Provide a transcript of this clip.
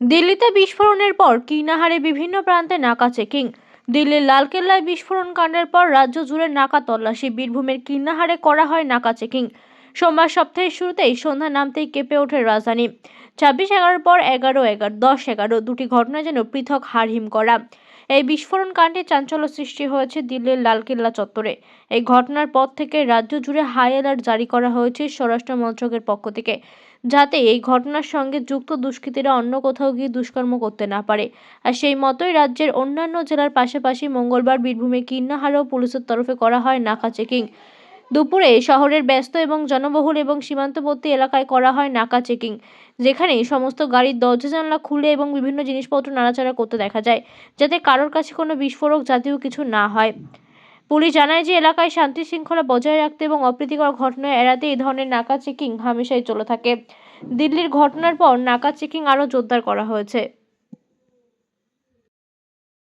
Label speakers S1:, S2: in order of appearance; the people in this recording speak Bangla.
S1: দিল্লিতে বিস্ফোরণের পর কিনাহারে বিভিন্ন প্রান্তে নাকা চেকিং। দিল্লির লালকেল্লায় বিস্ফোরণ কাণ্ডের পর রাজ্য জুড়ে নাকা তল্লাশি। বীরভূমের কিনাহারে করা হয় নাকা চেকিং। সোমবার সপ্তাহের শুরুতেই সন্ধ্যা নামতেই কেঁপে ওঠে রাজধানী। ছাব্বিশ এগারোর পর এগারো এগারো, দশ এগারো, দুটি ঘটনা যেন পৃথক হারহিম করা। এই বিস্ফোরণ কাণ্ডে চাঞ্চল্য সৃষ্টি হয়েছে দিল্লির লালকেল্লা চত্বরে। এই ঘটনার পর থেকে রাজ্য জুড়ে হাই অ্যালার্ট জারি করা হয়েছে স্বরাষ্ট্র মন্ত্রকের পক্ষ থেকে, যাতে এই ঘটনার সঙ্গে যুক্ত দুষ্কৃতীরা অন্য কোথাও গিয়ে দুষ্কর্ম করতে না পারে। আর সেই মতোই রাজ্যের অন্যান্য জেলার পাশাপাশি মঙ্গলবার বীরভূমে কিন্নাহারেও পুলিশের তরফে করা হয় নাকা চেকিং। দুপুরে শহরের ব্যস্ত এবং জনবহুল এবং সীমান্তবর্তী এলাকায় করা হয় নাকা চেকিং, যেখানে সমস্ত গাড়ির দরজা জানলা খুলে এবং বিভিন্ন জিনিসপত্র নাড়াচাড়া করতে দেখা যায়, যাতে কারোর কাছে কোনো বিস্ফোরক জাতীয় কিছু না হয়। পুলিশ জানায় যে এলাকায় শান্তি শৃঙ্খলা বজায় রাখতে এবং অপ্রীতিকর ঘটনা এড়াতে এই ধরনের নাকা চেকিং হামেশাই চলে থাকে। দিল্লির ঘটনার পর নাকা চেকিং আরও জোরদার করা হয়েছে।